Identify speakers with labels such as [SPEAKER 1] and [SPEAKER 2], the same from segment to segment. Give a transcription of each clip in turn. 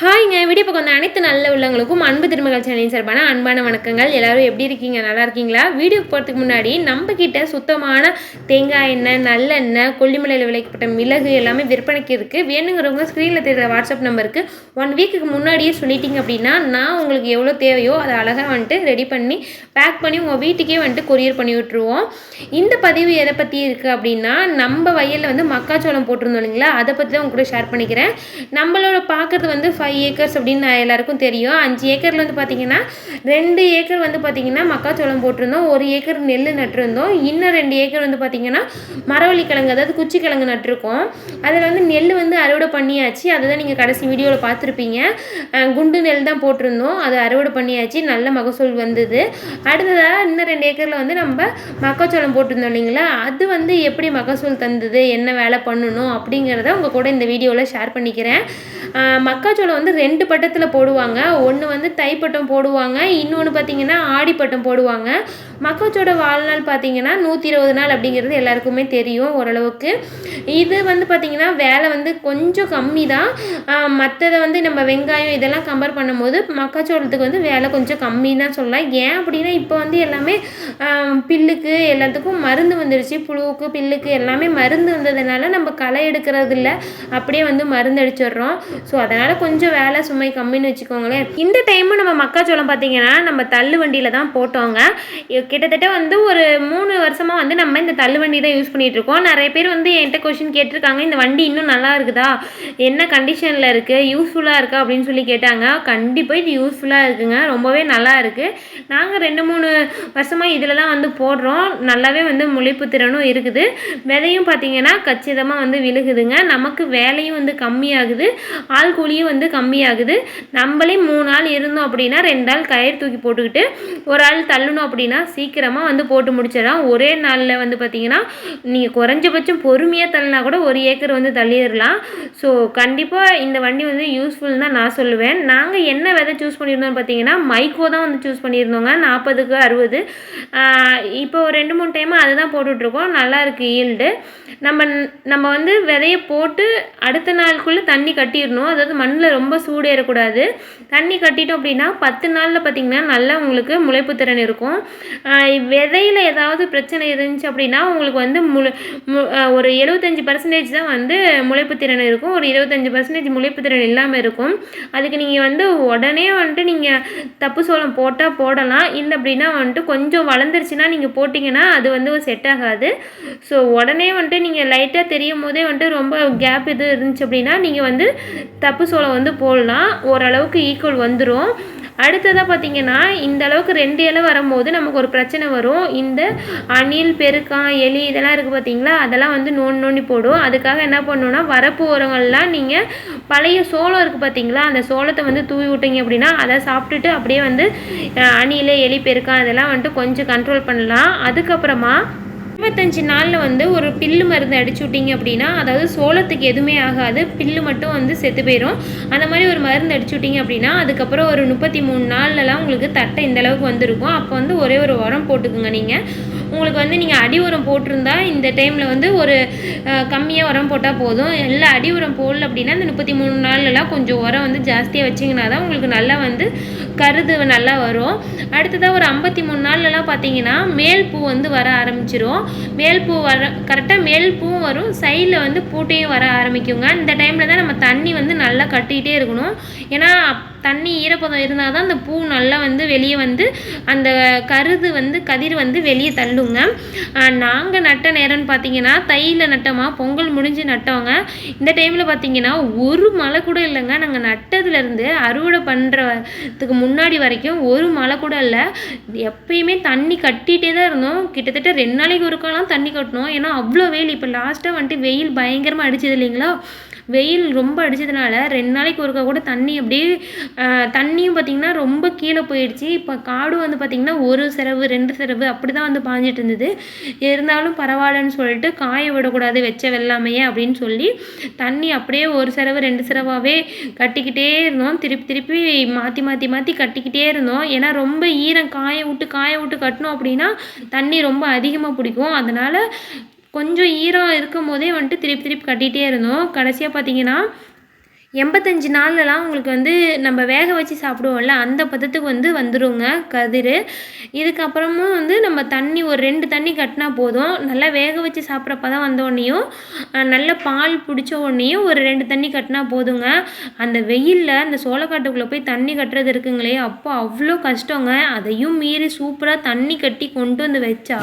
[SPEAKER 1] ஹாய்ங்க video பக்கம் அனைத்து நல்ல உள்ளவங்களுக்கும் அன்பு திருமகள் சேனலின் சார்பான அன்பான வணக்கங்கள் எல்லோரும் எப்படி இருக்கீங்க நல்லா இருக்கீங்களா வீடியோ போகிறதுக்கு முன்னாடி நம்ம கிட்ட சுத்தமான தேங்காய் எண்ணெய் நல்லெண்ணெய் கொல்லிமலையில் விளைக்கப்பட்ட மிளகு எல்லாமே விற்பனைக்கு இருக்குது வேணுங்கிறவங்க ஸ்க்ரீனில் தெரியுற வாட்ஸ்அப் நம்பருக்கு ஒன் வீக்குக்கு முன்னாடியே சொல்லிட்டீங்க அப்படின்னா நான் உங்களுக்கு எவ்வளோ தேவையோ அதை அழகாக வந்துட்டு ரெடி பண்ணி பேக் பண்ணி உங்கள் வீட்டுக்கே வந்துட்டு கொரியர் பண்ணி விட்டுருவோம் இந்த பதிவு எதை பற்றி இருக்குது அப்படின்னா நம்ம வயலில் வந்து மக்காச்சோளம் போட்டிருந்தோம் இல்லைங்களா அதை பற்றி தான் உங்கள் கூட ஷேர் பண்ணிக்கிறேன் நம்மளோட பார்க்குறது வந்து ஃபைவ் ஏக்கர்ஸ் அப்படின்னு எல்லாருக்கும் தெரியும் அஞ்சு ஏக்கரில் வந்து பார்த்தீங்கன்னா ரெண்டு ஏக்கர் வந்து பார்த்தீங்கன்னா மக்காச்சோளம் போட்டிருந்தோம் ஒரு ஏக்கர் நெல் நட்டிருந்தோம் இன்னும் ரெண்டு ஏக்கர் வந்து பார்த்தீங்கன்னா மரவள்ளி கிழங்கு அதாவது குச்சி கிழங்கு நட்டிருக்கோம் அதில் வந்து நெல் வந்து அறுவடை பண்ணியாச்சு அதை தான் நீங்கள் கடைசி வீடியோவில் பார்த்துருப்பீங்க குண்டு நெல் தான் போட்டிருந்தோம் அது அறுவடை பண்ணியாச்சு நல்ல மகசூல் வந்தது அடுத்ததாக இன்னும் ரெண்டு ஏக்கரில் வந்து நம்ம மக்காச்சோளம் போட்டிருந்தோம் இல்லைங்களா அது வந்து எப்படி மகசூல் தந்தது என்ன வேலை பண்ணணும் அப்படிங்கிறத உங்கள் கூட இந்த வீடியோவில் ஷேர் பண்ணிக்கிறேன் மக்காச்சோளம் வந்து ரெண்டு பட்டத்தில் போடுவாங்க ஒன்று வந்து தைப்பட்டம் போடுவாங்க இன்னொன்று பார்த்தீங்கன்னா ஆடிப்பட்டம் போடுவாங்க மக்கச்சோட வாழ்நாள் பார்த்திங்கன்னா நூற்றி இருபது நாள் அப்படிங்கிறது எல்லாருக்குமே தெரியும் ஓரளவுக்கு இது வந்து பார்த்திங்கன்னா வேலை வந்து கொஞ்சம் கம்மி தான் மற்றதை வந்து நம்ம வெங்காயம் இதெல்லாம் கம்பேர் பண்ணும்போது மக்காச்சோளத்துக்கு வந்து வேலை கொஞ்சம் கம்மி தான் சொல்லலாம் ஏன் அப்படின்னா இப்போ வந்து எல்லாமே பில்லுக்கு எல்லாத்துக்கும் மருந்து வந்துடுச்சு புழுவுக்கு பில்லுக்கு எல்லாமே மருந்து வந்ததுனால நம்ம களை எடுக்கிறது இல்லை அப்படியே வந்து மருந்து அடிச்சிடுறோம் ஸோ அதனால் கொஞ்சம் வேலை சுமை கம்மின்னு வச்சுக்கோங்களேன் இந்த டைமும் நம்ம மக்காச்சோளம் பார்த்திங்கன்னா நம்ம தள்ளு வண்டியில் தான் போட்டோங்க கிட்டத்தட்ட வந்து ஒரு மூணு வருஷமாக வந்து நம்ம இந்த தள்ளு வண்டி தான் யூஸ் பண்ணிகிட்ருக்கோம் நிறைய பேர் வந்து என்கிட்ட கொஷின் கேட்டிருக்காங்க இந்த வண்டி இன்னும் நல்லா இருக்குதா என்ன கண்டிஷனில் இருக்குது யூஸ்ஃபுல்லாக இருக்கா அப்படின்னு சொல்லி கேட்டாங்க கண்டிப்பாக இது யூஸ்ஃபுல்லாக இருக்குங்க ரொம்பவே நல்லா இருக்குது நாங்கள் ரெண்டு மூணு வருஷமாக இது இதிலலாம் வந்து போடுறோம் நல்லாவே வந்து முளைப்பு திறனும் இருக்குது விதையும் பார்த்திங்கன்னா கச்சிதமாக வந்து விழுகுதுங்க நமக்கு வேலையும் வந்து கம்மியாகுது ஆள் கூலியும் வந்து கம்மியாகுது நம்மளே மூணு ஆள் இருந்தோம் அப்படின்னா ரெண்டு ஆள் கயிறு தூக்கி போட்டுக்கிட்டு ஒரு ஆள் தள்ளணும் அப்படின்னா சீக்கிரமாக வந்து போட்டு முடிச்சிடலாம் ஒரே நாளில் வந்து பார்த்திங்கன்னா நீங்கள் குறைஞ்சபட்சம் பொறுமையாக தள்ளினா கூட ஒரு ஏக்கர் வந்து தள்ளிடலாம் ஸோ கண்டிப்பாக இந்த வண்டி வந்து யூஸ்ஃபுல்னு தான் நான் சொல்லுவேன் நாங்கள் என்ன விதை சூஸ் பண்ணியிருந்தோம்னு பார்த்தீங்கன்னா மைக்கோ தான் வந்து சூஸ் பண்ணியிருந்தோங்க நாற்பதுக்கு அறுபது இப்போ ரெண்டு மூணு டைமாக அதை தான் போட்டுட்ருக்கோம் நல்லா ஈல்டு நம்ம நம்ம வந்து விதைய போட்டு அடுத்த நாளுக்குள்ளே தண்ணி கட்டிடணும் அதாவது மண்ணில் ரொம்ப சூடேறக்கூடாது தண்ணி கட்டிட்டோம் அப்படின்னா பத்து நாளில் பார்த்திங்கன்னா நல்லா உங்களுக்கு முளைப்பு திறன் இருக்கும் விதையில் ஏதாவது பிரச்சனை இருந்துச்சு அப்படின்னா உங்களுக்கு வந்து முளை ஒரு எழுபத்தஞ்சி பர்சன்டேஜ் தான் வந்து முளைப்பு திறன் இருக்கும் ஒரு இருபத்தஞ்சி பர்சன்டேஜ் முளைப்பு திறன் இல்லாமல் இருக்கும் அதுக்கு நீங்கள் வந்து உடனே வந்துட்டு நீங்கள் தப்பு சோளம் போட்டால் போடலாம் இல்லை அப்படின்னா வந்துட்டு கொஞ்சம் வளர்ந்து வளர்ந்துருச்சுன்னா நீங்கள் போட்டிங்கன்னா அது வந்து செட் ஆகாது ஸோ உடனே வந்துட்டு நீங்கள் லைட்டாக தெரியும் போதே வந்துட்டு ரொம்ப கேப் இது இருந்துச்சு அப்படின்னா நீங்கள் வந்து தப்பு சோளம் வந்து போடலாம் ஓரளவுக்கு ஈக்குவல் வந்துடும் அடுத்ததாக பார்த்தீங்கன்னா இந்த அளவுக்கு ரெண்டு இலை வரும்போது நமக்கு ஒரு பிரச்சனை வரும் இந்த அணில் பெருக்கா எலி இதெல்லாம் இருக்குது பார்த்தீங்களா அதெல்லாம் வந்து நோண்டி நோண்டி போடும் அதுக்காக என்ன பண்ணணும்னா வரப்பு உரங்கள்லாம் நீங்கள் பழைய சோளம் இருக்குது பார்த்தீங்களா அந்த சோளத்தை வந்து தூவி விட்டீங்க அப்படின்னா அதை சாப்பிட்டுட்டு அப்படியே வந்து அணில் எலி பெருக்கா இதெல்லாம் வந்துட்டு கொஞ்சம் கண்ட்ரோல் பண்ணலாம் அதுக்கப்புறமா இருபத்தஞ்சு நாளில் வந்து ஒரு பில்லு மருந்து அடிச்சு விட்டிங்க அப்படின்னா அதாவது சோளத்துக்கு எதுவுமே ஆகாது பில்லு மட்டும் வந்து செத்து போயிடும் அந்த மாதிரி ஒரு மருந்து அடிச்சு விட்டிங்க அப்படின்னா அதுக்கப்புறம் ஒரு முப்பத்தி மூணு நாள்லலாம் உங்களுக்கு தட்டை இந்தளவுக்கு வந்துருக்கும் அப்போ வந்து ஒரே ஒரு உரம் போட்டுக்குங்க நீங்கள் உங்களுக்கு வந்து நீங்கள் அடி உரம் போட்டிருந்தா இந்த டைமில் வந்து ஒரு கம்மியாக உரம் போட்டால் போதும் எல்லா அடி உரம் போடல அப்படின்னா இந்த முப்பத்தி மூணு நாள்லலாம் கொஞ்சம் உரம் வந்து ஜாஸ்தியாக வச்சிங்கன்னா தான் உங்களுக்கு நல்லா வந்து கருது நல்லா வரும் அடுத்ததாக ஒரு ஐம்பத்தி மூணு நாள்லலாம் பார்த்தீங்கன்னா மேல் பூ வந்து வர ஆரம்பிச்சிரும் மேல் பூ வர கரெக்டாக மேல் பூவும் வரும் சைடில் வந்து பூட்டையும் வர ஆரம்பிக்குங்க இந்த டைமில் தான் நம்ம தண்ணி வந்து நல்லா கட்டிகிட்டே இருக்கணும் ஏன்னா தண்ணி ஈரப்பதம் இருந்தால் தான் அந்த பூ நல்லா வந்து வெளியே வந்து அந்த கருது வந்து கதிர் வந்து வெளியே தள்ளுங்க நாங்கள் நட்ட நேரம்னு பார்த்தீங்கன்னா தையில் நட்டோமா பொங்கல் முடிஞ்சு நட்டவங்க இந்த டைமில் பார்த்தீங்கன்னா ஒரு மழை கூட இல்லைங்க நாங்கள் நட்டதுலேருந்து அறுவடை பண்ணுறதுக்கு முன்னாடி வரைக்கும் ஒரு மழை கூட இல்லை எப்பயுமே தண்ணி கட்டிகிட்டே தான் இருந்தோம் கிட்டத்தட்ட ரெண்டு நாளைக்கு ஒருக்காலாம் தண்ணி கட்டணும் ஏன்னா அவ்வளோ வெயில் இப்போ லாஸ்ட்டாக வந்துட்டு வெயில் பயங்கரமாக அடிச்சது இல்லைங்களா வெயில் ரொம்ப அடித்ததுனால ரெண்டு நாளைக்கு ஒருக்கா கூட தண்ணி அப்படியே தண்ணியும் பார்த்திங்கன்னா ரொம்ப கீழே போயிடுச்சு இப்போ காடும் வந்து பார்த்திங்கன்னா ஒரு செரவு ரெண்டு செலவு அப்படி தான் வந்து பாஞ்சிட்டு இருந்தது இருந்தாலும் பரவாயில்லன்னு சொல்லிட்டு காய விடக்கூடாது வெச்ச வெள்ளாமையே அப்படின்னு சொல்லி தண்ணி அப்படியே ஒரு செலவு ரெண்டு செலவாகவே கட்டிக்கிட்டே இருந்தோம் திருப்பி திருப்பி மாற்றி மாற்றி மாற்றி கட்டிக்கிட்டே இருந்தோம் ஏன்னா ரொம்ப ஈரம் காய விட்டு காய விட்டு கட்டணும் அப்படின்னா தண்ணி ரொம்ப அதிகமாக பிடிக்கும் அதனால் கொஞ்சம் ஈரம் இருக்கும் போதே வந்துட்டு திருப்பி திருப்பி கட்டிகிட்டே இருந்தோம் கடைசியாக பார்த்தீங்கன்னா எண்பத்தஞ்சு நாள்லலாம் உங்களுக்கு வந்து நம்ம வேக வச்சு சாப்பிடுவோம்ல அந்த பதத்துக்கு வந்து வந்துடுங்க கதிர் இதுக்கப்புறமும் வந்து நம்ம தண்ணி ஒரு ரெண்டு தண்ணி கட்டினா போதும் நல்லா வேக வச்சு சாப்பிட்றப்ப தான் வந்தோடனையும் நல்ல பால் பிடிச்ச உடனேயும் ஒரு ரெண்டு தண்ணி கட்டினா போதுங்க அந்த வெயிலில் அந்த சோளக்காட்டுக்குள்ளே போய் தண்ணி கட்டுறது இருக்குங்களே அப்போ அவ்வளோ கஷ்டங்க அதையும் மீறி சூப்பராக தண்ணி கட்டி கொண்டு வந்து வச்சா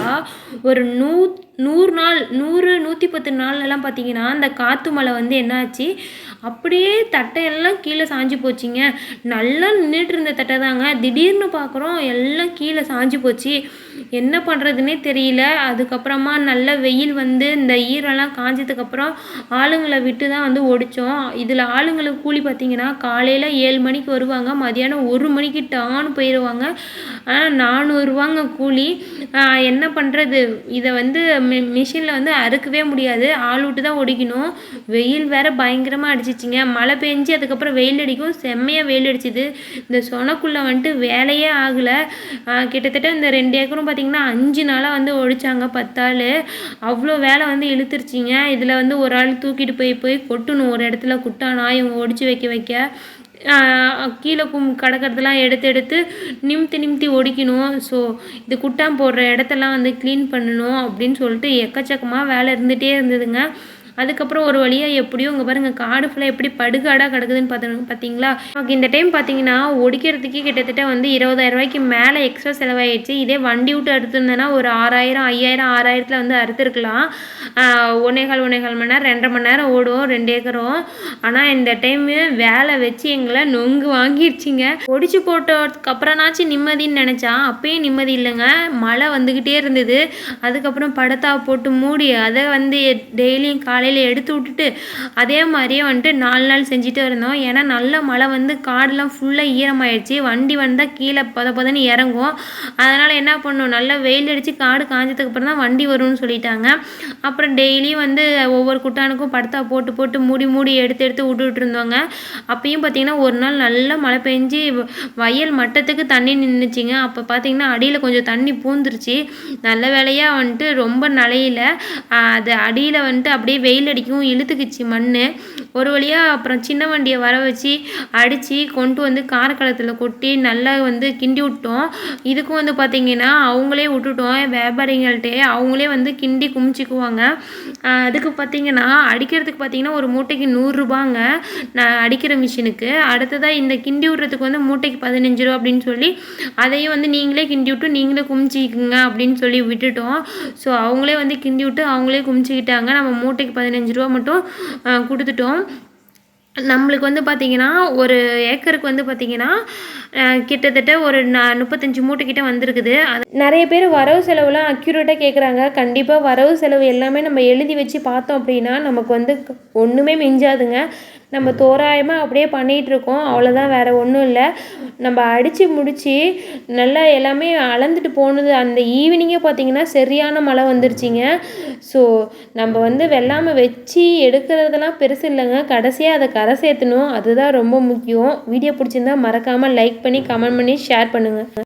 [SPEAKER 1] ஒரு நூற்றி நூறு நாள் நூறு நூற்றி பத்து நாள்லாம் பார்த்தீங்கன்னா அந்த காற்று மழை வந்து என்னாச்சு அப்படியே தட்டையெல்லாம் கீழே சாஞ்சு போச்சுங்க நல்லா நின்றுட்டு இருந்த தட்டை தாங்க திடீர்னு பார்க்குறோம் எல்லாம் கீழே சாஞ்சு போச்சு என்ன பண்ணுறதுனே தெரியல அதுக்கப்புறமா நல்ல வெயில் வந்து இந்த ஈரம்லாம் காஞ்சதுக்கப்புறம் ஆளுங்களை விட்டு தான் வந்து ஒடித்தோம் இதில் ஆளுங்களுக்கு கூலி பார்த்திங்கன்னா காலையில் ஏழு மணிக்கு வருவாங்க மதியானம் ஒரு மணிக்கு டான்னு போயிடுவாங்க ஆனால் நானூறுவாங்க கூலி என்ன பண்ணுறது இதை வந்து மி மிஷினில் வந்து அறுக்கவே முடியாது ஆள் விட்டு தான் ஒடிக்கணும் வெயில் வேறு பயங்கரமாக அடிச்சிச்சிங்க மழை பெஞ்சு அதுக்கப்புறம் வெயில் அடிக்கும் செம்மையாக வெயில் அடிச்சுது இந்த சொனக்குள்ளே வந்துட்டு வேலையே ஆகலை கிட்டத்தட்ட இந்த ரெண்டு ஏக்கரும் அதுக்கப்புறம் பார்த்திங்கன்னா அஞ்சு நாளாக வந்து ஒழிச்சாங்க பத்தாள் அவ்வளோ வேலை வந்து இழுத்துருச்சிங்க இதில் வந்து ஒரு ஆள் தூக்கிட்டு போய் போய் கொட்டணும் ஒரு இடத்துல குட்டானா இவங்க ஒடிச்சு வைக்க வைக்க கீழே கும் கடக்கிறதுலாம் எடுத்து எடுத்து நிமித்தி நிமித்தி ஒடிக்கணும் ஸோ இது குட்டான் போடுற இடத்தெல்லாம் வந்து க்ளீன் பண்ணணும் அப்படின்னு சொல்லிட்டு எக்கச்சக்கமாக வேலை இருந்துகிட்டே இருந்ததுங்க அதுக்கப்புறம் ஒரு வழியாக எப்படியோ இங்கே பாருங்கள் காடு ஃபுல்லாக எப்படி படுகாடாக கிடக்குதுன்னு பார்த்து பார்த்தீங்களா ஓகே இந்த டைம் பார்த்தீங்கன்னா ஒடிக்கிறதுக்கே கிட்டத்தட்ட வந்து இருபதாயிரம் ரூபாய்க்கு மேலே எக்ஸ்ட்ரா செலவாயிடுச்சு இதே வண்டி விட்டு எடுத்துருந்தேன்னா ஒரு ஆறாயிரம் ஐயாயிரம் ஆறாயிரத்தில் வந்து அறுத்துருக்கலாம் ஒன்னேகால் ஒன்னேகால் மணி நேரம் ரெண்டரை மணி நேரம் ஓடும் ரெண்டு ஏக்கரும் ஆனால் இந்த டைமு வேலை வச்சு எங்களை நொங்கு வாங்கிடுச்சிங்க ஒடிச்சு போட்டதுக்கு அப்புறம்னாச்சும் நிம்மதின்னு நினச்சா அப்பயும் நிம்மதி இல்லைங்க மழை வந்துக்கிட்டே இருந்தது அதுக்கப்புறம் படத்தா போட்டு மூடி அதை வந்து டெய்லியும் காலை காலையில் எடுத்து விட்டுட்டு அதே மாதிரியே வந்துட்டு நாலு நாள் செஞ்சுட்டு இருந்தோம் ஏன்னா நல்ல மழை வந்து காடெலாம் ஃபுல்லாக ஈரமாயிடுச்சு வண்டி வந்தால் கீழே பத பதன்னு இறங்கும் அதனால் என்ன பண்ணோம் நல்லா வெயில் அடித்து காடு காஞ்சதுக்கு அப்புறம் தான் வண்டி வரும்னு சொல்லிட்டாங்க அப்புறம் டெய்லியும் வந்து ஒவ்வொரு குட்டானுக்கும் படுத்தா போட்டு போட்டு மூடி மூடி எடுத்து எடுத்து விட்டுட்டு இருந்தோங்க அப்பயும் பார்த்திங்கன்னா ஒரு நாள் நல்லா மழை பெஞ்சு வயல் மட்டத்துக்கு தண்ணி நின்றுச்சிங்க அப்போ பார்த்தீங்கன்னா அடியில் கொஞ்சம் தண்ணி பூந்துருச்சு நல்ல வேலையாக வந்துட்டு ரொம்ப நலையில் அது அடியில் வந்துட்டு அப்படியே வெயில் அடிக்கும் இழுத்துக்குச்சு மண் ஒரு வழியாக அப்புறம் சின்ன வண்டியை வர வச்சு அடித்து கொண்டு வந்து காரக்களத்தில் கொட்டி நல்லா வந்து கிண்டி விட்டோம் இதுக்கும் வந்து பார்த்திங்கன்னா அவங்களே விட்டுட்டோம் வியாபாரிங்கள்ட்டே அவங்களே வந்து கிண்டி குமிச்சிக்குவாங்க அதுக்கு பார்த்தீங்கன்னா அடிக்கிறதுக்கு பார்த்தீங்கன்னா ஒரு மூட்டைக்கு நூறுரூபாங்க நான் அடிக்கிற மிஷினுக்கு அடுத்ததாக இந்த கிண்டி விட்றதுக்கு வந்து மூட்டைக்கு பதினஞ்சு ரூபா அப்படின்னு சொல்லி அதையும் வந்து நீங்களே கிண்டி விட்டு நீங்களே குமிச்சிக்கோங்க அப்படின்னு சொல்லி விட்டுட்டோம் ஸோ அவங்களே வந்து கிண்டி விட்டு அவங்களே குமிச்சிக்கிட்டாங்க நம்ம மூட்டைக்கு பதினஞ்சு ரூபா மட்டும் கொடுத்துட்டோம் நம்மளுக்கு வந்து பார்த்திங்கன்னா ஒரு ஏக்கருக்கு வந்து பார்த்திங்கன்னா கிட்டத்தட்ட ஒரு ந முப்பத்தஞ்சு மூட்டைக்கிட்ட வந்திருக்குது அது நிறைய பேர் வரவு செலவுலாம் அக்யூரேட்டாக கேட்குறாங்க கண்டிப்பாக வரவு செலவு எல்லாமே நம்ம எழுதி வச்சு பார்த்தோம் அப்படின்னா நமக்கு வந்து ஒன்றுமே மிஞ்சாதுங்க நம்ம தோராயமாக அப்படியே பண்ணிகிட்ருக்கோம் அவ்வளோதான் வேறு ஒன்றும் இல்லை நம்ம அடித்து முடித்து நல்லா எல்லாமே அளந்துட்டு போனது அந்த ஈவினிங்கே பார்த்திங்கன்னா சரியான மழை வந்துருச்சிங்க ஸோ நம்ம வந்து வெள்ளாமை வச்சு எடுக்கிறதெல்லாம் பெருசு இல்லைங்க கடைசியாக அதை கரை சேர்த்தணும் அதுதான் ரொம்ப முக்கியம் வீடியோ பிடிச்சிருந்தா மறக்காமல் லைக் பண்ணி கமெண்ட் பண்ணி ஷேர் பண்ணுங்கள்